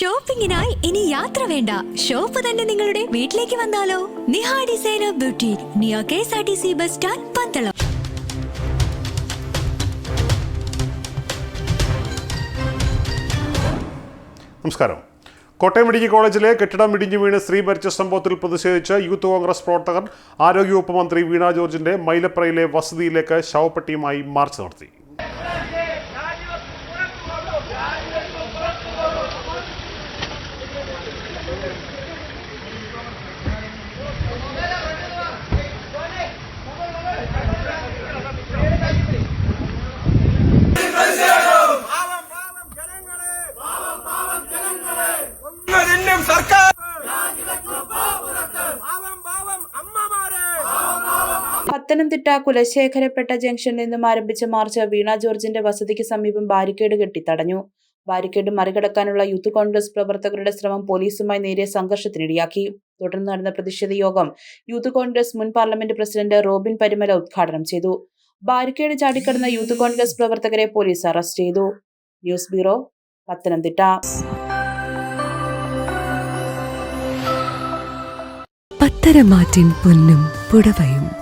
ഷോപ്പിംഗിനായി ഇനി യാത്ര വേണ്ട. ഷോപ്പ് തന്നെ നിങ്ങളുടെ വീട്ടിലേക്ക് വന്നാലോ? Niha designer beauty neo K S R T C bus stand Pandalam. നമസ്കാരം. കോട്ടയം മെഡിക്കൽ കോളേജിലെ കെട്ടിടം ഇടിഞ്ഞു വീണ് സ്ത്രീ മരിച്ച സംഭവത്തിൽ പ്രതിഷേധിച്ച് യൂത്ത് കോൺഗ്രസ് പ്രവർത്തകർ ആരോഗ്യവകുപ്പ് മന്ത്രി വീണ ജോർജിന്റെ മൈലപ്രയിലെ വസതിയിലേക്ക് ശവപ്പെട്ടിയുമായി മാർച്ച് നടത്തി. പത്തനംതിട്ട കുലശേഖരപ്പെട്ട ജംഗ്ഷനിൽ നിന്നും ആരംഭിച്ച മാർച്ച് വീണ ജോർജിന്റെ വസതിക്ക് സമീപം ബാരിക്കേഡ് കെട്ടി തടഞ്ഞു ബാരിക്കേഡ് മറികടക്കാനുള്ള യൂത്ത് കോൺഗ്രസ് പ്രവർത്തകരുടെ ശ്രമം പോലീസുമായി നേരിയ സംഘർഷത്തിനിടയാക്കി. തുടർന്ന് നടന്ന പ്രതിഷേധ യോഗം യൂത്ത് കോൺഗ്രസ് മുൻ പാർലമെന്റ് പ്രസിഡന്റ് റോബിൻ പരിമല ഉദ്ഘാടനം ചെയ്തു. ബാരിക്കേഡ് ചാടിക്കടന്ന യൂത്ത് കോൺഗ്രസ് പ്രവർത്തകരെ പോലീസ് അറസ്റ്റ് ചെയ്തു. News bureau Pathanamthitta. പത്തരമാറ്റിൻ പൊന്നും പുടവയും